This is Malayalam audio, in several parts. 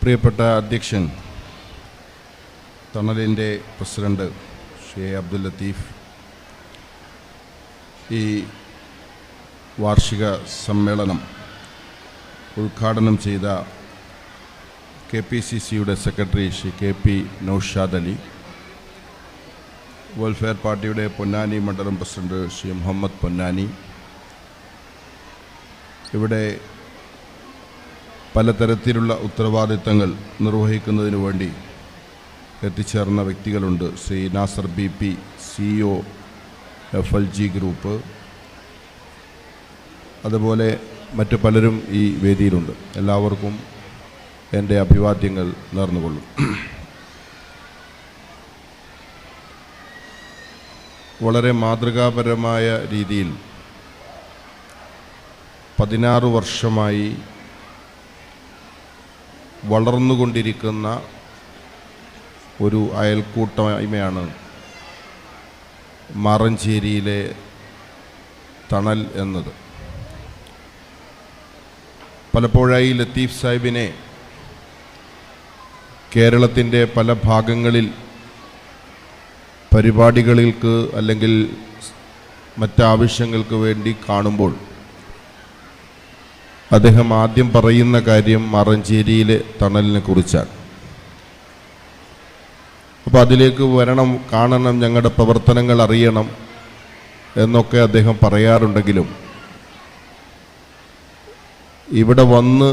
പ്രിയപ്പെട്ട അധ്യക്ഷൻ തണലിന്റെ പ്രസിഡന്റ് ശ്രീ അബ്ദുൽ ലത്തീഫ് ഈ വാർഷിക സമ്മേളനം ഉദ്ഘാടനം ചെയ്ത കെ പി സി സിയുടെ secretary Shri K P Noushad Ali welfare പാർട്ടിയുടെ പൊന്നാനി മണ്ഡലം പ്രസിഡന്റ് ശ്രീ മുഹമ്മദ് പൊന്നാനി ഇവിടെ പലതരത്തിലുള്ള ഉത്തരവാദിത്തങ്ങൾ നിർവഹിക്കുന്നതിന് വേണ്ടി എത്തിച്ചേർന്ന വ്യക്തികളുണ്ട്. Shri Nasar B P CEO F L G group. അതുപോലെ മറ്റു പലരും ഈ വേദിയിലുണ്ട്. എല്ലാവർക്കും എന്റെ അഭിവാദ്യങ്ങൾ നേർന്നുകൊള്ളും. വളരെ മാതൃകാപരമായ രീതിയിൽ പതിനാറ് വർഷമായി വളർന്നുകൊണ്ടിരിക്കുന്ന ഒരു അയൽക്കൂട്ടായ്മയാണ് മാറഞ്ചേരിയിലെ തണൽ എന്നത്. പലപ്പോഴായി ലത്തീഫ് സാഹിബിനെ കേരളത്തിന്റെ പല ഭാഗങ്ങളിൽ പരിപാടികൾക്ക് അല്ലെങ്കിൽ മറ്റാവശ്യങ്ങൾക്ക് വേണ്ടി കാണുമ്പോൾ അദ്ദേഹം ആദ്യം പറയുന്ന കാര്യം മറഞ്ചേരിയിലെ തണലിനെ കുറിച്ചാണ്. അപ്പോൾ അതിലേക്ക് വരണം കാണണം ഞങ്ങളുടെ പ്രവർത്തനങ്ങൾ അറിയണം എന്നൊക്കെ അദ്ദേഹം പറയാറുണ്ടെങ്കിലും ഇവിടെ വന്ന്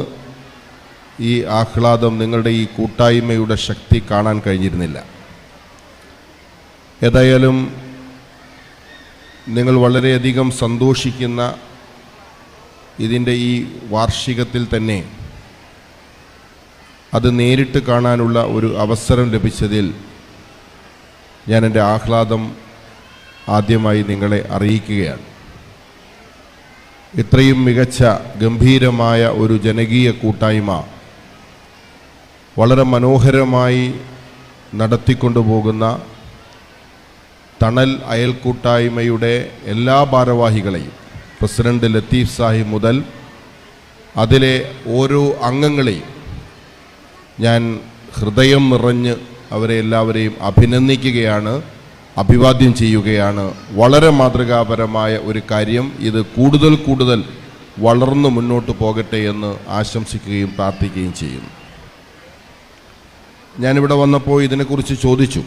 ഈ ആഹ്ലാദം നിങ്ങളുടെ ഈ കൂട്ടായ്മയുടെ ശക്തി കാണാൻ കഴിഞ്ഞിരുന്നില്ല. ഏതായാലും നിങ്ങൾ വളരെയധികം സന്തോഷിക്കുന്ന ഇതിന്റെ ഈ വാർഷികത്തിൽ തന്നെ അത് നേരിട്ട് കാണാനുള്ള ഒരു അവസരം ലഭിച്ചതിൽ ഞാൻ എന്റെ ആഹ്ലാദം ആദ്യമായി നിങ്ങളെ അറിയിക്കുകയാണ്. ഇത്രയും മികച്ച ഗംഭീരമായ ഒരു ജനകീയ കൂട്ടായ്മ വളരെ മനോഹരമായി നടത്തിക്കൊണ്ടുപോകുന്ന തണൽ അയൽക്കൂട്ടായ്മയുടെ എല്ലാ ഭാരവാഹികളെയും പ്രസിഡന്റ് ലത്തീഫ് സാഹിബ് മുതൽ അതിലെ ഓരോ അംഗങ്ങളെയും ഞാൻ ഹൃദയം നിറഞ്ഞ് അവരെ എല്ലാവരെയും അഭിനന്ദിക്കുകയാണ് അഭിവാദ്യം ചെയ്യുകയാണ്. വളരെ മാതൃകാപരമായ ഒരു കാര്യം ഇത് കൂടുതൽ കൂടുതൽ വളർന്നു മുന്നോട്ട് പോകട്ടെ എന്ന് ആശംസിക്കുകയും പ്രാർത്ഥിക്കുകയും ചെയ്യുന്നു. ഞാനിവിടെ വന്നപ്പോൾ ഇതിനെക്കുറിച്ച് ചോദിച്ചു.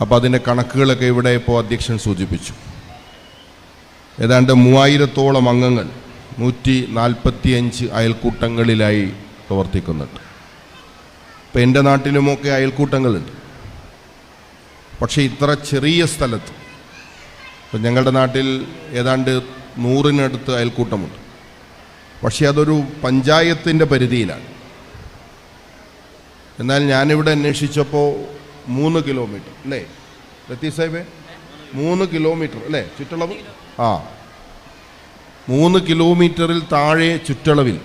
അപ്പോൾ അതിന്റെ കണക്കുകളൊക്കെ ഇവിടെ ഇപ്പോൾ അധ്യക്ഷൻ സൂചിപ്പിച്ചു. ഏതാണ്ട് മൂവായിരത്തോളം അംഗങ്ങൾ നൂറ്റി നാൽപ്പത്തിയഞ്ച് അയൽക്കൂട്ടങ്ങളിലായി പ്രവർത്തിക്കുന്നുണ്ട്. ഇപ്പം എന്റെ നാട്ടിലുമൊക്കെ അയൽക്കൂട്ടങ്ങളുണ്ട്. പക്ഷേ ഇത്ര ചെറിയ സ്ഥലത്ത് ഇപ്പം ഞങ്ങളുടെ നാട്ടിൽ ഏതാണ്ട് നൂറിനടുത്ത് അയൽക്കൂട്ടമുണ്ട്. പക്ഷേ അതൊരു പഞ്ചായത്തിന്റെ പരിധിയിലാണ്. എന്നാൽ ഞാനിവിടെ അന്വേഷിച്ചപ്പോൾ മൂന്ന് കിലോമീറ്റർ അല്ലേ? ലത്തീഫ് സാഹിബേ? മൂന്ന് കിലോമീറ്റർ അല്ലേ? ചുറ്റളവ്? ആ. മൂന്ന് കിലോമീറ്ററിൽ താഴെ ചുറ്റളവിൽ.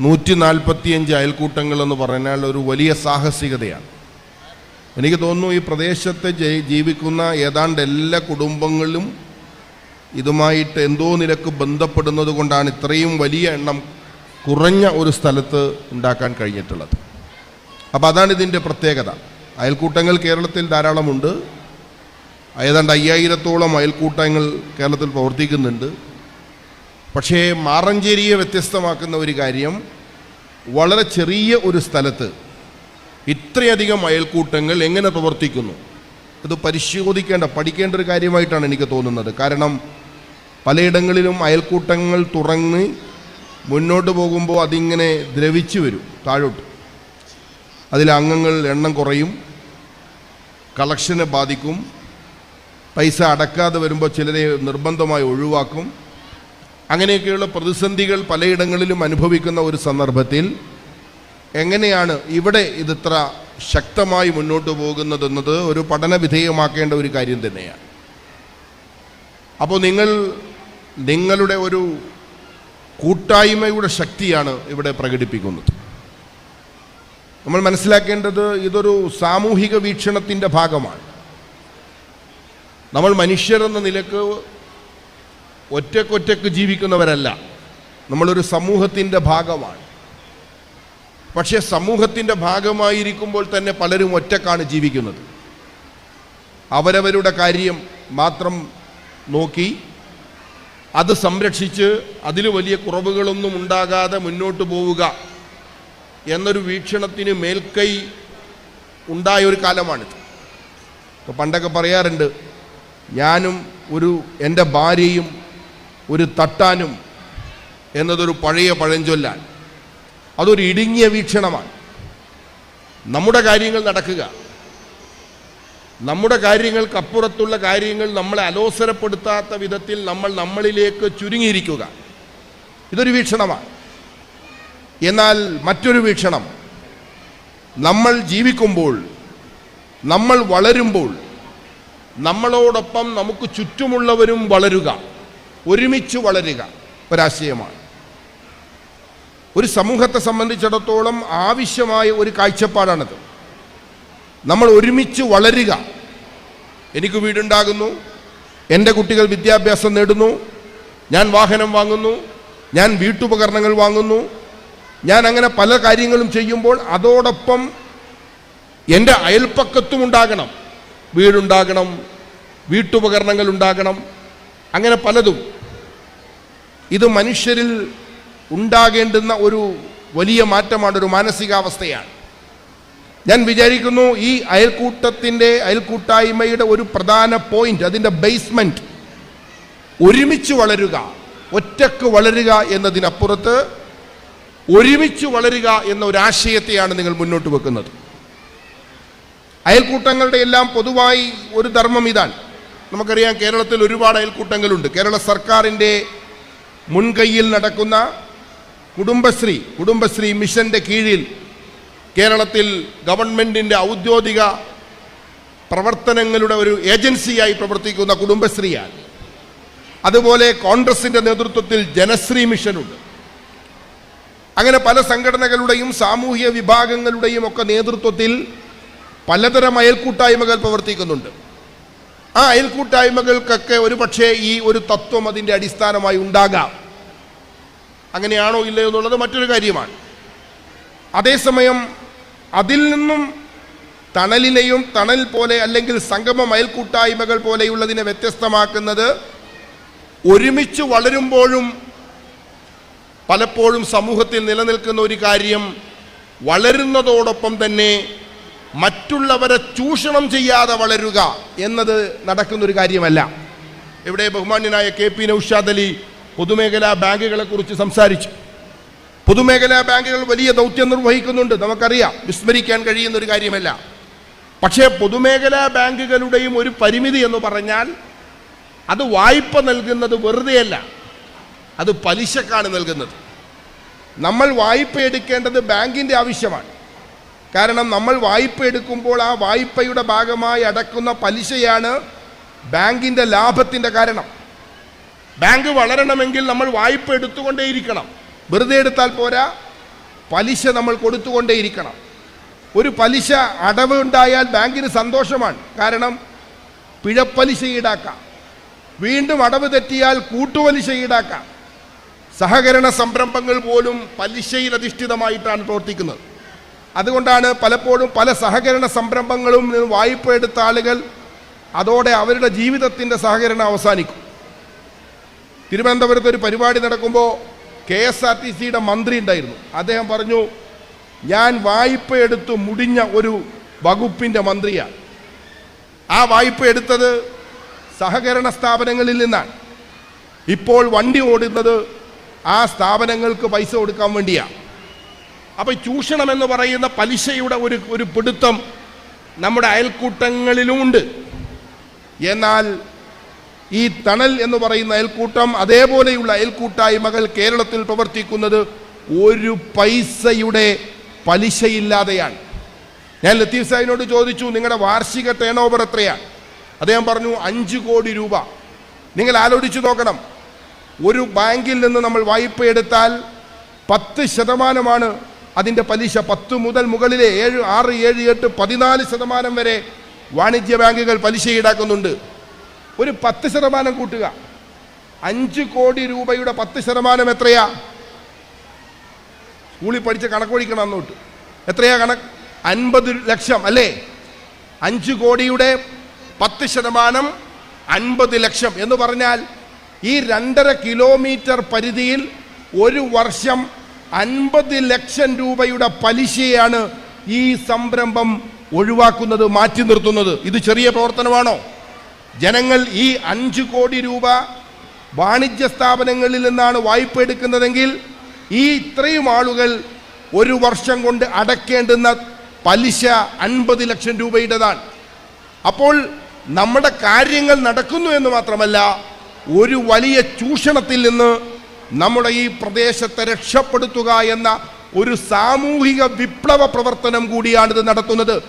നൂറ്റി നാൽപ്പത്തിയഞ്ച് അയൽക്കൂട്ടങ്ങൾ എന്ന് പറഞ്ഞാൽ ഒരു വലിയ സാഹസികതയാണ്. എനിക്ക് തോന്നുന്നു ഈ പ്രദേശത്ത് ജീവിക്കുന്ന ഏതാണ്ട് എല്ലാ കുടുംബങ്ങളും ഇതുമായിട്ട് എന്തോ നിരക്ക് ബന്ധപ്പെടുന്നത് കൊണ്ടാണ് ഇത്രയും വലിയ എണ്ണം കുറഞ്ഞ ഒരു സ്ഥലത്ത് ഉണ്ടാക്കാൻ കഴിഞ്ഞിട്ടുള്ളത്. അപ്പോൾ അതാണ് ഇതിന്റെ പ്രത്യേകത. അയൽക്കൂട്ടങ്ങൾ കേരളത്തിൽ ധാരാളമുണ്ട്. ഏതാണ്ട് അയ്യായിരത്തോളം അയൽക്കൂട്ടങ്ങൾ കേരളത്തിൽ പ്രവർത്തിക്കുന്നുണ്ട്. പക്ഷേ മാറഞ്ചേരിയെ വ്യത്യസ്തമാക്കുന്ന ഒരു കാര്യം വളരെ ചെറിയ ഒരു സ്ഥലത്ത് ഇത്രയധികം അയൽക്കൂട്ടങ്ങൾ എങ്ങനെ പ്രവർത്തിക്കുന്നു? ഇത് പരിശോധിക്കേണ്ട പഠിക്കേണ്ട ഒരു കാര്യമായിട്ടാണ് എനിക്ക് തോന്നുന്നത്. കാരണം പലയിടങ്ങളിലും അയൽക്കൂട്ടങ്ങൾ തുറന്ന് മുന്നോട്ട് പോകുമ്പോൾ അതിങ്ങനെ ദ്രവിച്ചു വരും താഴോട്ട്. അതിലെ അംഗങ്ങൾ എണ്ണം കുറയും കളക്ഷനെ ബാധിക്കും പൈസ അടക്കാതെ വരുമ്പോൾ ചിലരെ നിർബന്ധമായി ഒഴിവാക്കും. അങ്ങനെയൊക്കെയുള്ള പ്രതിസന്ധികൾ പലയിടങ്ങളിലും അനുഭവിക്കുന്ന ഒരു സന്ദർഭത്തിൽ എങ്ങനെയാണ് ഇവിടെ ഇതിത്ര ശക്തമായി മുന്നോട്ട് പോകുന്നതെന്നത് ഒരു പഠന വിധേയമാക്കേണ്ട ഒരു കാര്യം തന്നെയാണ്. അപ്പോൾ നിങ്ങൾ നിങ്ങളുടെ ഒരു കൂട്ടായ്മയുടെ ശക്തിയാണ് ഇവിടെ പ്രകടിപ്പിക്കുന്നത്. നമ്മൾ മനസ്സിലാക്കേണ്ടത് ഇതൊരു സാമൂഹിക വീക്ഷണത്തിന്റെ ഭാഗമാണ്. നമ്മൾ മനുഷ്യരെന്ന നിലയ്ക്ക് ഒറ്റക്കൊറ്റക്ക് ജീവിക്കുന്നവരല്ല. നമ്മളൊരു സമൂഹത്തിന്റെ ഭാഗമാണ്. പക്ഷേ സമൂഹത്തിന്റെ ഭാഗമായിരിക്കുമ്പോൾ തന്നെ പലരും ഒറ്റക്കാണ് ജീവിക്കുന്നത്. അവരവരുടെ കാര്യം മാത്രം നോക്കി അത് സംരക്ഷിച്ച് അതിൽ വലിയ കുറവുകളൊന്നും ഉണ്ടാകാതെ മുന്നോട്ട് പോവുക എന്നൊരു വീക്ഷണത്തിന് മേൽക്കൈ ഉണ്ടായ ഒരു കാലമാണിത്. ഇപ്പോൾ പണ്ടൊക്കെ പറയാറുണ്ട് ഞാനും ഒരു എന്റെ ഭാര്യയും ഒരു തട്ടാനും എന്നതൊരു പഴയ പഴഞ്ചൊല്ലാണ്. അതൊരു ഇടുങ്ങിയ വീക്ഷണമാണ്. നമ്മുടെ കാര്യങ്ങൾ നടക്കുക. നമ്മുടെ കാര്യങ്ങൾക്കപ്പുറത്തുള്ള കാര്യങ്ങൾ നമ്മളെ അലോസരപ്പെടുത്താത്ത വിധത്തിൽ നമ്മൾ നമ്മളിലേക്ക് ചുരുങ്ങിയിരിക്കുക. ഇതൊരു വീക്ഷണമാണ്. എന്നാൽ മറ്റൊരു വീക്ഷണം. നമ്മൾ ജീവിക്കുമ്പോൾ നമ്മൾ വളരുമ്പോൾ നമ്മളോടൊപ്പം നമുക്ക് ചുറ്റുമുള്ളവരും വളരുക ഒരുമിച്ച് വളരുക ഒരാശയമാണ്. ഒരു സമൂഹത്തെ സംബന്ധിച്ചിടത്തോളം ആവശ്യമായ ഒരു കാഴ്ചപ്പാടാണത്. നമ്മൾ ഒരുമിച്ച് വളരുക. എനിക്ക് വീടുണ്ടാകുന്നു എന്റെ കുട്ടികൾ വിദ്യാഭ്യാസം നേടുന്നു ഞാൻ വാഹനം വാങ്ങുന്നു ഞാൻ വീട്ടുപകരണങ്ങൾ വാങ്ങുന്നു ഞാൻ അങ്ങനെ പല കാര്യങ്ങളും ചെയ്യുമ്പോൾ അതോടൊപ്പം എന്റെ അയൽപ്പക്കത്തും ഉണ്ടാകണം. വീടുണ്ടാകണം വീട്ടുപകരണങ്ങൾ ഉണ്ടാകണം അങ്ങനെ പലതും. ഇത് മനുഷ്യരിൽ ഉണ്ടാകേണ്ടുന്ന ഒരു വലിയ മാറ്റമാണ് ഒരു മാനസികാവസ്ഥയാണ്. ഞാൻ വിചാരിക്കുന്നു ഈ അയൽക്കൂട്ടത്തിന്റെ അയൽക്കൂട്ടായ്മയുടെ ഒരു പ്രധാന പോയിന്റ് അതിന്റെ ബേസ്മെന്റ് ഒരുമിച്ച് വളരുക ഒറ്റയ്ക്ക് വളരുക എന്നതിനപ്പുറത്ത് ഒരുമിച്ച് വളരുക എന്ന ഒരു ആശയത്തെയാണ് നിങ്ങൾ മുന്നോട്ട് വെക്കുന്നത്. അയൽക്കൂട്ടങ്ങളുടെ എല്ലാം പൊതുവായി ഒരു ധർമ്മം ഇതാണ്. നമുക്കറിയാം കേരളത്തിൽ ഒരുപാട് അയൽക്കൂട്ടങ്ങളുണ്ട്. കേരള സർക്കാരിന്റെ മുൻകൈയിൽ നടക്കുന്ന കുടുംബശ്രീ കുടുംബശ്രീ മിഷന്റെ കീഴിൽ കേരളത്തിൽ ഗവൺമെന്റിന്റെ ഔദ്യോഗിക പ്രവർത്തനങ്ങളുടെ ഒരു ഏജൻസിയായി പ്രവർത്തിക്കുന്ന കുടുംബശ്രീയാണ്. അതുപോലെ കോൺഗ്രസിന്റെ നേതൃത്വത്തിൽ ജനശ്രീ മിഷനുണ്ട്. അങ്ങനെ പല സംഘടനകളുടെയും സാമൂഹിക വിഭാഗങ്ങളുടെയും ഒക്കെ നേതൃത്വത്തിൽ പലതരം അയൽക്കൂട്ടായ്മകൾ പ്രവർത്തിക്കുന്നുണ്ട്. ആ അയൽക്കൂട്ടായ്മകൾക്കൊക്കെ ഒരു പക്ഷേ ഈ ഒരു തത്വം അതിന്റെ അടിസ്ഥാനമായി ഉണ്ടാകാം. അങ്ങനെയാണോ ഇല്ലയോ എന്നുള്ളത് മറ്റൊരു കാര്യമാണ്. അതേസമയം അതിൽ നിന്നും തണലിനെയും തണൽ പോലെ അല്ലെങ്കിൽ സംഗമ അയൽക്കൂട്ടായ്മകൾ പോലെയുള്ളതിനെ വ്യത്യസ്തമാക്കുന്നത് ഒരുമിച്ച് വളരുമ്പോഴും പലപ്പോഴും സമൂഹത്തിൽ നിലനിൽക്കുന്ന ഒരു കാര്യം വളരുന്നതോടൊപ്പം തന്നെ മറ്റുള്ളവരെ ചൂഷണം ചെയ്യാതെ വളരുക എന്നത് നടക്കുന്നൊരു കാര്യമല്ല. ഇവിടെ ബഹുമാന്യനായ കെ പി നൌഷാദ് അലി പൊതുമേഖലാ ബാങ്കുകളെ കുറിച്ച് സംസാരിച്ചു. പൊതുമേഖലാ ബാങ്കുകൾ വലിയ ദൗത്യം നിർവഹിക്കുന്നുണ്ട്. നമുക്കറിയാം വിസ്മരിക്കാൻ കഴിയുന്ന ഒരു കാര്യമല്ല. പക്ഷേ പൊതുമേഖലാ ബാങ്കുകളുടെയും ഒരു പരിമിതി എന്ന് പറഞ്ഞാൽ അത് വായ്പ നൽകുന്നത് വെറുതെയല്ല അത് പലിശക്കാണ് നൽകുന്നത്. നമ്മൾ വായ്പ എടുക്കേണ്ടത് ബാങ്കിന്റെ ആവശ്യമാണ്. കാരണം നമ്മൾ വായ്പ എടുക്കുമ്പോൾ ആ വായ്പയുടെ ഭാഗമായി അടക്കുന്ന പലിശയാണ് ബാങ്കിന്റെ ലാഭത്തിന്റെ കാരണം. ബാങ്ക് വളരണമെങ്കിൽ നമ്മൾ വായ്പ എടുത്തുകൊണ്ടേയിരിക്കണം. വെറുതെ എടുത്താൽ പോരാ. പലിശ നമ്മൾ കൊടുത്തുകൊണ്ടേയിരിക്കണം. ഒരു പലിശ അടവ് ഉണ്ടായാൽ ബാങ്കിന് സന്തോഷമാണ്. കാരണം പിഴപ്പലിശ ഈടാക്കാം. വീണ്ടും അടവ് തെറ്റിയാൽ കൂട്ടുപലിശ ഈടാക്കാം. സഹകരണ സംരംഭങ്ങൾ പോലും പലിശയിൽ അധിഷ്ഠിതമായിട്ടാണ് പ്രവർത്തിക്കുന്നത്. അതുകൊണ്ടാണ് പലപ്പോഴും പല സഹകരണ സംരംഭങ്ങളും വായ്പ എടുത്ത ആളുകൾ അതോടെ അവരുടെ ജീവിതത്തിന്റെ സഹകരണം അവസാനിക്കും. തിരുവനന്തപുരത്ത് ഒരു പരിപാടി നടക്കുമ്പോൾ കെ എസ് ആർ ടി സിയുടെ മന്ത്രി ഉണ്ടായിരുന്നു. അദ്ദേഹം പറഞ്ഞു ഞാൻ വായ്പ എടുത്തു മുടിഞ്ഞ ഒരു വകുപ്പിന്റെ മന്ത്രിയാണ്. ആ വായ്പ എടുത്തത് സഹകരണ സ്ഥാപനങ്ങളിൽ നിന്നാണ്. ഇപ്പോൾ വണ്ടി ഓടുന്നത് ആ സ്ഥാപനങ്ങൾക്ക് പൈസ കൊടുക്കാൻ വേണ്ടിയാണ്. അപ്പോൾ ചൂഷണം എന്ന് പറയുന്ന പലിശയുടെ ഒരു ഒരു പിടുത്തം നമ്മുടെ അയൽക്കൂട്ടങ്ങളിലുമുണ്ട്. എന്നാൽ ഈ തണൽ എന്ന് പറയുന്ന അയൽക്കൂട്ടം അതേപോലെയുള്ള അയൽക്കൂട്ടായ്മകൾ കേരളത്തിൽ പ്രവർത്തിക്കുന്നത് ഒരു പൈസയുടെ പലിശയില്ലാതെയാണ്. ഞാൻ ലത്തീഫ് സാഹിനോട് ചോദിച്ചു നിങ്ങളുടെ വാർഷിക ടേൺ ഓവർ എത്രയാണ്? അദ്ദേഹം പറഞ്ഞു അഞ്ച് കോടി രൂപ. നിങ്ങൾ ആലോചിച്ചു നോക്കണം. ഒരു ബാങ്കിൽ നിന്ന് നമ്മൾ വായ്പ എടുത്താൽ പത്ത് ശതമാനമാണ് അതിന്റെ പലിശ പത്ത് മുതൽ മുകളിലെ ഏഴ് ആറ് ഏഴ് എട്ട് പതിനാല് ശതമാനം വരെ വാണിജ്യ ബാങ്കുകൾ പലിശ ഈടാക്കുന്നുണ്ട്. ഒരു പത്ത് ശതമാനം കൂട്ടുക. അഞ്ച് കോടി രൂപയുടെ പത്ത് ശതമാനം എത്രയാ? സ്കൂളിൽ പഠിച്ച കണക്കൊഴിക്കണം അന്നോട്ട്. എത്രയാ കണക്ക്? അൻപത് ലക്ഷം അല്ലേ? അഞ്ച് കോടിയുടെ പത്ത് ശതമാനം അൻപത് ലക്ഷം എന്ന് പറഞ്ഞാൽ ഈ രണ്ടര കിലോമീറ്റർ പരിധിയിൽ ഒരു വർഷം അൻപത് ലക്ഷം രൂപയുടെ പലിശയാണ് ഈ സംരംഭം ഒഴിവാക്കുന്നത് മാറ്റി നിർത്തുന്നത്. ഇത് ചെറിയ പ്രവർത്തനമാണോ? ജനങ്ങൾ ഈ അഞ്ച് കോടി രൂപ വാണിജ്യ സ്ഥാപനങ്ങളിൽ നിന്നാണ് വായ്പ എടുക്കുന്നതെങ്കിൽ ഈ ഇത്രയും ആളുകൾ ഒരു വർഷം കൊണ്ട് അടക്കേണ്ടുന്ന പലിശ അൻപത് ലക്ഷം രൂപയുടേതാണ്. അപ്പോൾ നമ്മുടെ കാര്യങ്ങൾ നടക്കുന്നു എന്ന് മാത്രമല്ല ഒരു വലിയ ചൂഷണത്തിൽ നിന്ന് നമ്മുടെ ഈ പ്രദേശത്തെ രക്ഷപ്പെടുത്തുക എന്ന ഒരു സാമൂഹിക വിപ്ലവ പ്രവർത്തനം കൂടിയാണ് ഇത് നടത്തുന്നത്.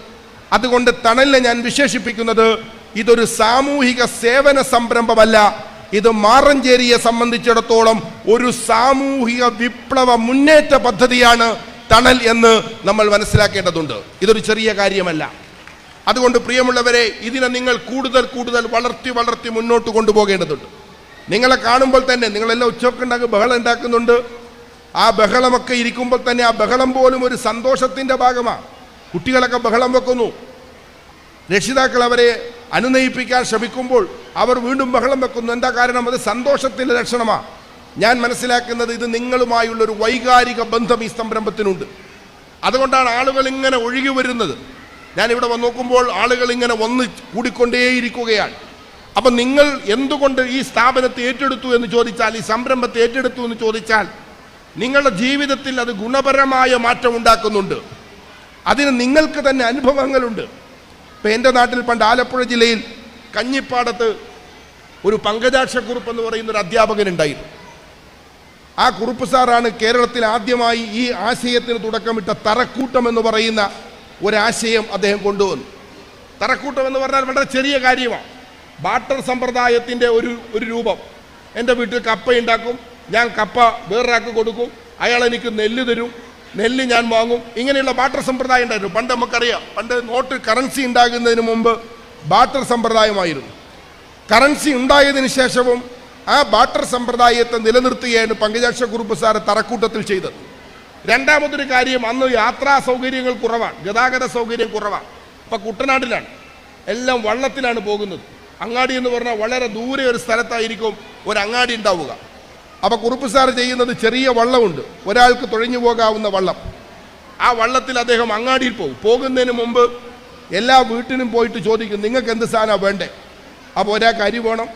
അതുകൊണ്ട് തണലിനെ ഞാൻ വിശേഷിപ്പിക്കുന്നത് ഇതൊരു സാമൂഹിക സേവന സംരംഭമല്ല. ഇത് മാറഞ്ചേരിയെ സംബന്ധിച്ചിടത്തോളം ഒരു സാമൂഹിക വിപ്ലവ മുന്നേറ്റ പദ്ധതിയാണ് തണൽ എന്ന് നമ്മൾ മനസ്സിലാക്കേണ്ടതുണ്ട്. ഇതൊരു ചെറിയ കാര്യമല്ല. അതുകൊണ്ട് പ്രിയമുള്ളവരെ ഇതിനെ നിങ്ങൾ കൂടുതൽ കൂടുതൽ വളർത്തി വളർത്തി മുന്നോട്ട് കൊണ്ടുപോകേണ്ടതുണ്ട്. നിങ്ങളെ കാണുമ്പോൾ തന്നെ നിങ്ങളെല്ലാം ഉച്ചമൊക്കെ ഉണ്ടാക്കി ബഹളം ഉണ്ടാക്കുന്നുണ്ട്. ആ ബഹളമൊക്കെ ഇരിക്കുമ്പോൾ തന്നെ ആ ബഹളം പോലും ഒരു സന്തോഷത്തിന്റെ ഭാഗമാണ്. കുട്ടികളൊക്കെ ബഹളം വെക്കുന്നു. രക്ഷിതാക്കൾ അവരെ അനുനയിപ്പിക്കാൻ ശ്രമിക്കുമ്പോൾ അവർ വീണ്ടും ബഹളം വെക്കുന്നു. എന്താ കാരണം? അത് സന്തോഷത്തിന്റെ ലക്ഷണമാണ്. ഞാൻ മനസ്സിലാക്കുന്നത് ഇത് നിങ്ങളുമായുള്ള ഒരു വൈകാരിക ബന്ധം ഈ സംരംഭത്തിനുണ്ട്. അതുകൊണ്ടാണ് ആളുകൾ ഇങ്ങനെ ഒഴുകി വരുന്നത്. ഞാനിവിടെ വന്ന് നോക്കുമ്പോൾ ആളുകൾ ഇങ്ങനെ വന്ന് കൂടിക്കൊണ്ടേയിരിക്കുകയാണ്. അപ്പം നിങ്ങൾ എന്തുകൊണ്ട് ഈ സ്ഥാപനത്തെ ഏറ്റെടുത്തു എന്ന് ചോദിച്ചാൽ ഈ സംരംഭത്തെ ഏറ്റെടുത്തു എന്ന് ചോദിച്ചാൽ നിങ്ങളുടെ ജീവിതത്തിൽ അത് ഗുണപരമായ മാറ്റം ഉണ്ടാക്കുന്നുണ്ട്. അതിന് നിങ്ങൾക്ക് തന്നെ അനുഭവങ്ങളുണ്ട്. ഇപ്പം എന്റെ നാട്ടിൽ പണ്ട് ആലപ്പുഴ ജില്ലയിൽ കഞ്ഞിപ്പാടത്ത് ഒരു പങ്കജാക്ഷക്കുറുപ്പ് എന്ന് പറയുന്ന ഒരു അധ്യാപകൻ ഉണ്ടായിരുന്നു ആ കുറുപ്പ് സാറാണ് കേരളത്തിൽ ആദ്യമായി ഈ ആശയത്തിന് തുടക്കമിട്ട തറക്കൂട്ടം എന്ന് പറയുന്ന ഒരാശയം അദ്ദേഹം കൊണ്ടുവന്നു. തറക്കൂട്ടം എന്ന് പറഞ്ഞാൽ വളരെ ചെറിയ കാര്യമാണ്. ബാട്ടർ സമ്പ്രദായത്തിന്റെ ഒരു ഒരു രൂപം. എന്റെ വീട്ടിൽ കപ്പ ഉണ്ടാക്കും ഞാൻ കപ്പ വേറൊരാൾക്ക് കൊടുക്കും അയാൾ എനിക്ക് നെല്ല് തരും നെല്ല് ഞാൻ വാങ്ങും. ഇങ്ങനെയുള്ള ബാട്ടർ സമ്പ്രദായം ഉണ്ടായിരുന്നു. പണ്ട് നമുക്കറിയാം പണ്ട് നോട്ട് കറൻസി ഉണ്ടാകുന്നതിന് മുമ്പ് ബാട്ടർ സമ്പ്രദായമായിരുന്നു. കറൻസി ഉണ്ടായതിന് ശേഷവും ആ ബാട്ടർ സമ്പ്രദായത്തെ നിലനിർത്തുകയാണ് പങ്കജാക്ഷ കുറുപ്പ് സാറ് തറക്കൂട്ടത്തിൽ ചെയ്തത്. രണ്ടാമതൊരു കാര്യം അന്ന് യാത്രാ സൗകര്യങ്ങൾ കുറവാണ് ഗതാഗത സൗകര്യം കുറവാണ്. ഇപ്പം കുട്ടനാട്ടിലാണ് എല്ലാം വള്ളത്തിലാണ് പോകുന്നത്. അങ്ങാടി എന്ന് പറഞ്ഞാൽ വളരെ ദൂരെ ഒരു സ്ഥലത്തായിരിക്കും ഒരു അങ്ങാടി ഉണ്ടാവുക. അപ്പോൾ കുറുപ്പ് സാർ ചെയ്യുന്നത് ചെറിയ വള്ളമുണ്ട്. ഒരാൾക്ക് തുഴഞ്ഞു പോകാവുന്ന വള്ളം. ആ വള്ളത്തിൽ അദ്ദേഹം അങ്ങാടിയിൽ പോകും. പോകുന്നതിന് മുമ്പ് എല്ലാ വീട്ടിനും പോയിട്ട് ചോദിക്കും നിങ്ങൾക്ക് എന്ത് സാധനമാണ് വേണ്ടേ? അപ്പോൾ ഒരാൾക്ക് അരി വേണം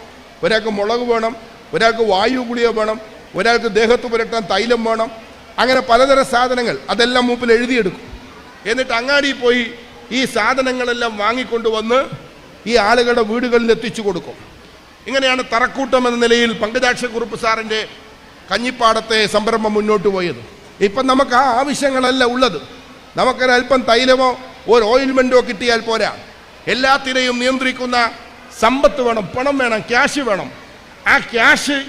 ഒരാൾക്ക് മുളക് വേണം ഒരാൾക്ക് വായു ഗുളിക വേണം ഒരാൾക്ക് ദേഹത്ത് പുരട്ടാൻ തൈലം വേണം. അങ്ങനെ പലതരം സാധനങ്ങൾ അതെല്ലാം മൂപ്പിൽ എഴുതിയെടുക്കും. എന്നിട്ട് അങ്ങാടിയിൽ പോയി ഈ സാധനങ്ങളെല്ലാം വാങ്ങിക്കൊണ്ടുവന്ന് ഈ ആളുകളുടെ വീടുകളിൽ എത്തിച്ചു കൊടുക്കും. ഇങ്ങനെയാണ് തറക്കൂട്ടം എന്ന നിലയിൽ പങ്കജാക്ഷക്കുറുപ്പ് സാറിന്റെ കഞ്ഞിപ്പാടത്തെ സംരംഭം മുന്നോട്ട് പോയത്. ഇപ്പം നമുക്ക് ആ ആവശ്യങ്ങളല്ല ഉള്ളത്. നമുക്കൊരല്പം തൈലമോ ഒരു ഓയിൽമെന്റോ കിട്ടിയാൽ പോരാ. എല്ലാത്തിനെയും നിയന്ത്രിക്കുന്ന സമ്പത്ത് വേണം പണം വേണം ക്യാഷ് വേണം. ആ ക്യാഷ്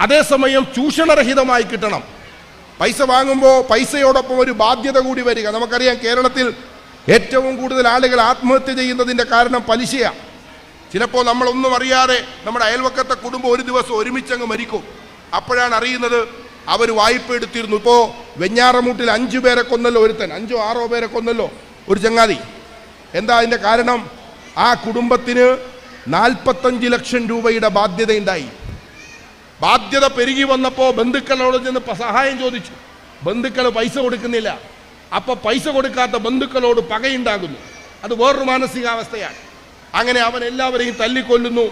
അതേസമയം ചൂഷണരഹിതമായി കിട്ടണം. പൈസ വാങ്ങുമ്പോൾ പൈസയോടൊപ്പം ഒരു ബാധ്യത കൂടി വരിക. നമുക്കറിയാം കേരളത്തിൽ ഏറ്റവും കൂടുതൽ ആളുകൾ ആത്മഹത്യ ചെയ്യുന്നതിന്റെ കാരണം പലിശയാണ് ചിലപ്പോൾ നമ്മളൊന്നും അറിയാതെ നമ്മുടെ അയൽവക്കത്തെ കുടുംബം ഒരു ദിവസം ഒരുമിച്ചങ്ങ് മരിക്കും. അപ്പോഴാണ് അറിയുന്നത് അവർ വായ്പ എടുത്തിരുന്നു. ഇപ്പോൾ വെഞ്ഞാറമൂട്ടിൽ അഞ്ചു പേരെ കൊന്നല്ലോ ഒരുത്തൻ. അഞ്ചോ ആറോ പേരെ കൊന്നല്ലോ ഒരു ചങ്ങാതി. എന്താ അതിന്റെ കാരണം? ആ കുടുംബത്തിന് നാൽപ്പത്തഞ്ച് ലക്ഷം രൂപയുടെ ബാധ്യതയുണ്ടായി. ബാധ്യത പെരുകി വന്നപ്പോൾ ബന്ധുക്കളോട് ചെന്ന് സഹായം ചോദിച്ചു. ബന്ധുക്കൾ പൈസ കൊടുക്കുന്നില്ല. അപ്പോൾ പൈസ കൊടുക്കാത്ത ബന്ധുക്കളോട് പകയുണ്ടാകുന്നു. അത് വേറൊരു മാനസികാവസ്ഥയാണ്. അങ്ങനെ അവൻ എല്ലാവരെയും തല്ലിക്കൊല്ലുന്നു.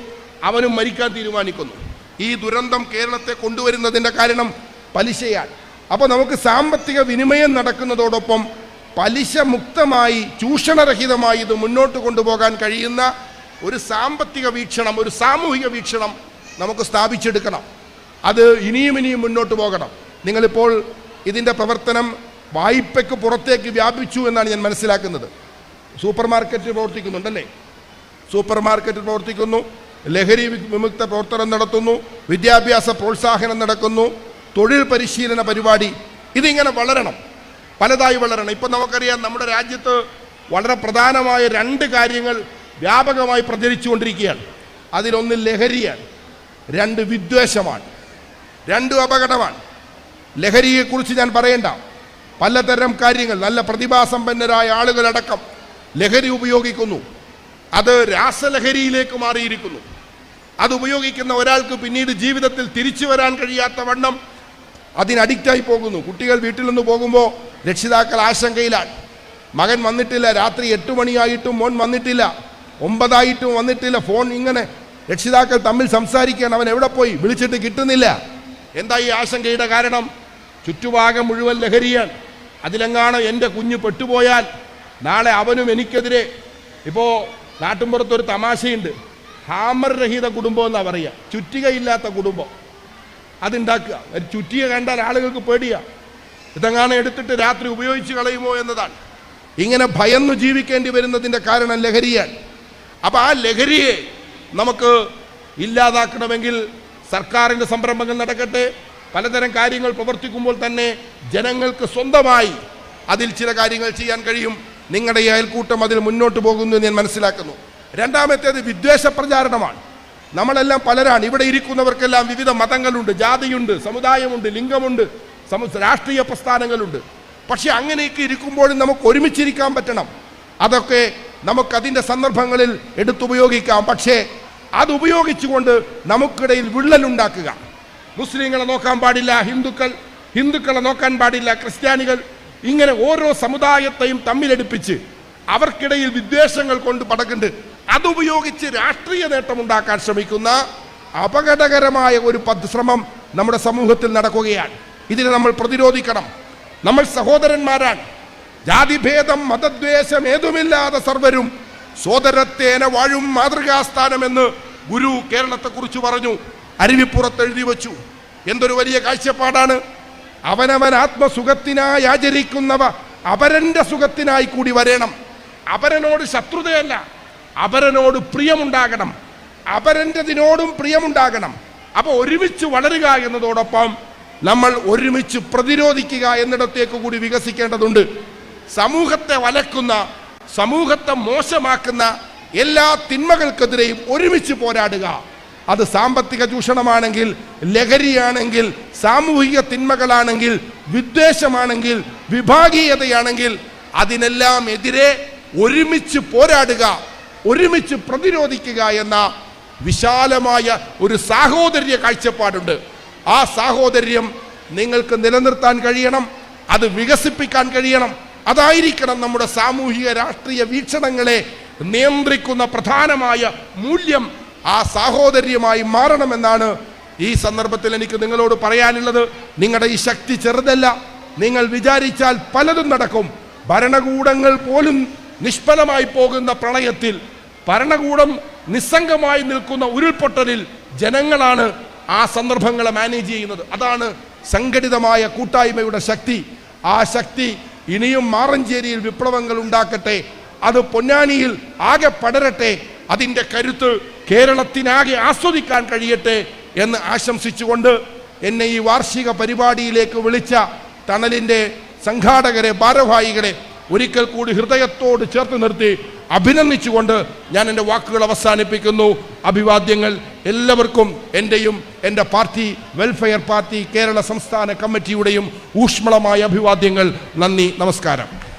അവനും മരിക്കാൻ തീരുമാനിക്കുന്നു. ഈ ദുരന്തം കേരളത്തെ കൊണ്ടുവരുന്നതിന്റെ കാരണം പലിശയാണ്. അപ്പോൾ നമുക്ക് സാമ്പത്തിക വിനിമയം നടക്കുന്നതോടൊപ്പം പലിശ മുക്തമായി ചൂഷണരഹിതമായി ഇത് മുന്നോട്ട് കൊണ്ടുപോകാൻ കഴിയുന്ന ഒരു സാമ്പത്തിക വീക്ഷണം ഒരു സാമൂഹിക വീക്ഷണം നമുക്ക് സ്ഥാപിച്ചെടുക്കണം. അത് ഇനിയും ഇനിയും മുന്നോട്ട് പോകണം. നിങ്ങളിപ്പോൾ ഇതിന്റെ പ്രവർത്തനം വായ്പയ്ക്ക് പുറത്തേക്ക് വ്യാപിച്ചു എന്നാണ് ഞാൻ മനസ്സിലാക്കുന്നത്. സൂപ്പർ മാർക്കറ്റ് പ്രവർത്തിക്കുന്നുണ്ടല്ലേ? സൂപ്പർ മാർക്കറ്റ് പ്രവർത്തിക്കുന്നു. ലഹരി വിമുക്ത പ്രവർത്തനം നടത്തുന്നു. വിദ്യാഭ്യാസ പ്രോത്സാഹനം നടക്കുന്നു. തൊഴിൽ പരിശീലന പരിപാടി. ഇതിങ്ങനെ വളരണം. പലതായി വളരണം. ഇപ്പം നമുക്കറിയാം നമ്മുടെ രാജ്യത്ത് വളരെ പ്രധാനമായ രണ്ട് കാര്യങ്ങൾ വ്യാപകമായി പ്രചരിച്ചുകൊണ്ടിരിക്കുകയാണ്. അതിലൊന്ന് ലഹരിയാണ്. രണ്ട് വിദ്വേഷമാണ്. രണ്ടും അപകടമാണ്. ലഹരിയെക്കുറിച്ച് ഞാൻ പറയണ്ട. പലതരം കാര്യങ്ങൾ നല്ല പ്രതിഭാസമ്പന്നരായ ആളുകളടക്കം ലഹരി ഉപയോഗിക്കുന്നു. അത് രാസലഹരിയിലേക്ക് മാറിയിരിക്കുന്നു. അത് ഉപയോഗിക്കുന്ന ഒരാൾക്ക് പിന്നീട് ജീവിതത്തിൽ തിരിച്ചു വരാൻ കഴിയാത്ത വണ്ണം അതിന് അഡിക്റ്റായി പോകുന്നു. കുട്ടികൾ വീട്ടിൽ നിന്ന് പോകുമ്പോൾ രക്ഷിതാക്കൾ ആശങ്കയിലാണ്. മകൻ വന്നിട്ടില്ല രാത്രി എട്ട് മണിയായിട്ടും മോൻ വന്നിട്ടില്ല ഒമ്പതായിട്ടും വന്നിട്ടില്ല ഫോൺ ഇങ്ങനെ രക്ഷിതാക്കൾ തമ്മിൽ സംസാരിക്കാൻ അവൻ എവിടെ പോയി? വിളിച്ചിട്ട് കിട്ടുന്നില്ല. എന്താ ഈ ആശങ്കയുടെ കാരണം? ചുറ്റുഭാഗം മുഴുവൻ ലഹരിയാണ്. അതിലെങ്ങാണ് എന്റെ കുഞ്ഞ് പെട്ടുപോയാൽ നാളെ അവനും എനിക്കെതിരെ. ഇപ്പോൾ നാട്ടുമ്പുറത്തൊരു തമാശയുണ്ട്. ഹാമർ രഹിത കുടുംബം എന്നാണ് പറയുക. ചുറ്റികയില്ലാത്ത കുടുംബം. അതുണ്ടാക്കുക. ഒരു ചുറ്റിക കണ്ടാൽ ആളുകൾക്ക് പേടിയാ. ഇതെങ്ങാണ് എടുത്തിട്ട് രാത്രി ഉപയോഗിച്ച് കളയുമോ എന്നതാണ്. ഇങ്ങനെ ഭയന്ന് ജീവിക്കേണ്ടി വരുന്നതിന്റെ കാരണം ലഹരിയാണ്. അപ്പോൾ ആ ലഹരിയെ നമുക്ക് ഇല്ലാതാക്കണമെങ്കിൽ സർക്കാരിന്റെ സംരംഭങ്ങൾ നടക്കട്ടെ. പലതരം കാര്യങ്ങൾ പ്രവർത്തിക്കുമ്പോൾ തന്നെ ജനങ്ങൾക്ക് സ്വന്തമായി അതിൽ ചില കാര്യങ്ങൾ ചെയ്യാൻ കഴിയും. നിങ്ങളുടെ ഈ അയൽക്കൂട്ടം അതിൽ മുന്നോട്ട് പോകുന്നു എന്ന് ഞാൻ മനസ്സിലാക്കുന്നു. രണ്ടാമത്തേത് വിദ്വേഷ പ്രചാരണമാണ്. നമ്മളെല്ലാം പലരാണ്. ഇവിടെ ഇരിക്കുന്നവർക്കെല്ലാം വിവിധ മതങ്ങളുണ്ട്. ജാതിയുണ്ട് സമുദായമുണ്ട് ലിംഗമുണ്ട് രാഷ്ട്രീയ പ്രസ്ഥാനങ്ങളുണ്ട്. പക്ഷെ അങ്ങനെയൊക്കെ ഇരിക്കുമ്പോഴും നമുക്ക് ഒരുമിച്ചിരിക്കാൻ പറ്റണം. അതൊക്കെ നമുക്കതിന്റെ സന്ദർഭങ്ങളിൽ എടുത്തുപയോഗിക്കാം. പക്ഷേ അത് ഉപയോഗിച്ചുകൊണ്ട് നമുക്കിടയിൽ വിള്ളലുണ്ടാക്കുക. മുസ്ലിങ്ങളെ നോക്കാൻ പാടില്ല ഹിന്ദുക്കൾ ഹിന്ദുക്കളെ നോക്കാൻ പാടില്ല ക്രിസ്ത്യാനികൾ. ഇങ്ങനെ ഓരോ സമുദായത്തെയും തമ്മിലടുപ്പിച്ച് അവർക്കിടയിൽ വിദ്വേഷങ്ങൾ കൊണ്ട് പടക്കുണ്ട് അതുപയോഗിച്ച് രാഷ്ട്രീയ നേട്ടമുണ്ടാക്കാൻ ശ്രമിക്കുന്ന അപകടകരമായ ഒരു പദ്ധശ്രമം നമ്മുടെ സമൂഹത്തിൽ നടക്കുകയാണ്. ഇതിനെ നമ്മൾ പ്രതിരോധിക്കണം. നമ്മൾ സഹോദരന്മാരാണ്. ജാതിഭേദം മതദ്വേഷം ഏതുമില്ലാതെ സർവരും സോദരത്തേന വാഴും മാതൃകാസ്ഥാനമെന്ന് ഗുരു കേരളത്തെക്കുറിച്ച് പറഞ്ഞു. അരുവിപ്പുറത്ത് എഴുതി വച്ചു. എന്തൊരു വലിയ കാഴ്ചപ്പാടാണ്. അവനവൻ ആത്മസുഖത്തിനായി ആചരിക്കുന്നവ അപരന്റെ സുഖത്തിനായി കൂടി വരണം. അപരനോട് ശത്രുതയല്ല അപരനോട് പ്രിയമുണ്ടാകണം. അപരന്റെതിനോടും പ്രിയമുണ്ടാകണം. അപ്പൊ ഒരുമിച്ച് വളരുക എന്നതോടൊപ്പം നമ്മൾ ഒരുമിച്ച് പ്രതിരോധിക്കുക എന്നിടത്തേക്ക് കൂടി വികസിക്കേണ്ടതുണ്ട്. സമൂഹത്തെ വലക്കുന്ന സമൂഹത്തെ മോശമാക്കുന്ന എല്ലാ തിന്മകൾക്കെതിരെയും ഒരുമിച്ച് പോരാടുക. അത് സാമ്പത്തിക ചൂഷണമാണെങ്കിൽ ലഹരിയാണെങ്കിൽ സാമൂഹിക തിന്മകളാണെങ്കിൽ വിദ്വേഷമാണെങ്കിൽ വിഭാഗീയതയാണെങ്കിൽ അതിനെല്ലാം എതിരെ ഒരുമിച്ച് പോരാടുക ഒരുമിച്ച് പ്രതിരോധിക്കുക എന്ന വിശാലമായ ഒരു സാഹോദര്യ കാഴ്ചപ്പാടുണ്ട്. ആ സാഹോദര്യം നിങ്ങൾക്ക് നിലനിർത്താൻ കഴിയണം അത് വികസിപ്പിക്കാൻ കഴിയണം. അതായിരിക്കണം നമ്മുടെ സാമൂഹിക രാഷ്ട്രീയ വീക്ഷണങ്ങളെ നിയന്ത്രിക്കുന്ന പ്രധാനമായ മൂല്യം ആ സാഹോദര്യമായി മാറണമെന്നാണ് ഈ സന്ദർഭത്തിൽ എനിക്ക് നിങ്ങളോട് പറയാനുള്ളത്. നിങ്ങളുടെ ഈ ശക്തി ചെറുതല്ല. നിങ്ങൾ വിചാരിച്ചാൽ പലതും നടക്കും. ഭരണകൂടങ്ങൾ പോലും നിഷ്ഫലമായി പോകുന്ന പ്രളയത്തിൽ ഭരണകൂടം നിസ്സംഗമായി നിൽക്കുന്ന ഉരുൾപൊട്ടലിൽ ജനങ്ങളാണ് ആ സന്ദർഭങ്ങളെ മാനേജ് ചെയ്യുന്നത്. അതാണ് സംഘടിതമായ കൂട്ടായ്മയുടെ ശക്തി. ആ ശക്തി ഇനിയും മാറഞ്ചേരിയിൽ വിപ്ലവങ്ങൾ ഉണ്ടാക്കട്ടെ. അത് പൊന്നാനിയിൽ ആകെ പടരട്ടെ. അതിന്റെ കരുത്ത് കേരളത്തിനാകെ ആസ്വദിക്കാൻ കഴിയട്ടെ എന്ന് ആശംസിച്ചുകൊണ്ട് എന്നെ ഈ വാർഷിക പരിപാടിയിലേക്ക് വിളിച്ച തണലിന്റെ സംഘാടകരെ ഭാരവാഹികളെ ഒരിക്കൽ കൂടി ഹൃദയത്തോട് ചേർത്ത് നിർത്തി അഭിനന്ദിച്ചുകൊണ്ട് ഞാൻ എന്റെ വാക്കുകൾ അവസാനിപ്പിക്കുന്നു. അഭിവാദ്യങ്ങൾ എല്ലാവർക്കും എന്റെയും എന്റെ പാർട്ടി വെൽഫെയർ പാർട്ടി കേരള സംസ്ഥാന കമ്മിറ്റിയുടെയും ഊഷ്മളമായ അഭിവാദ്യങ്ങൾ. നന്ദി നമസ്കാരം.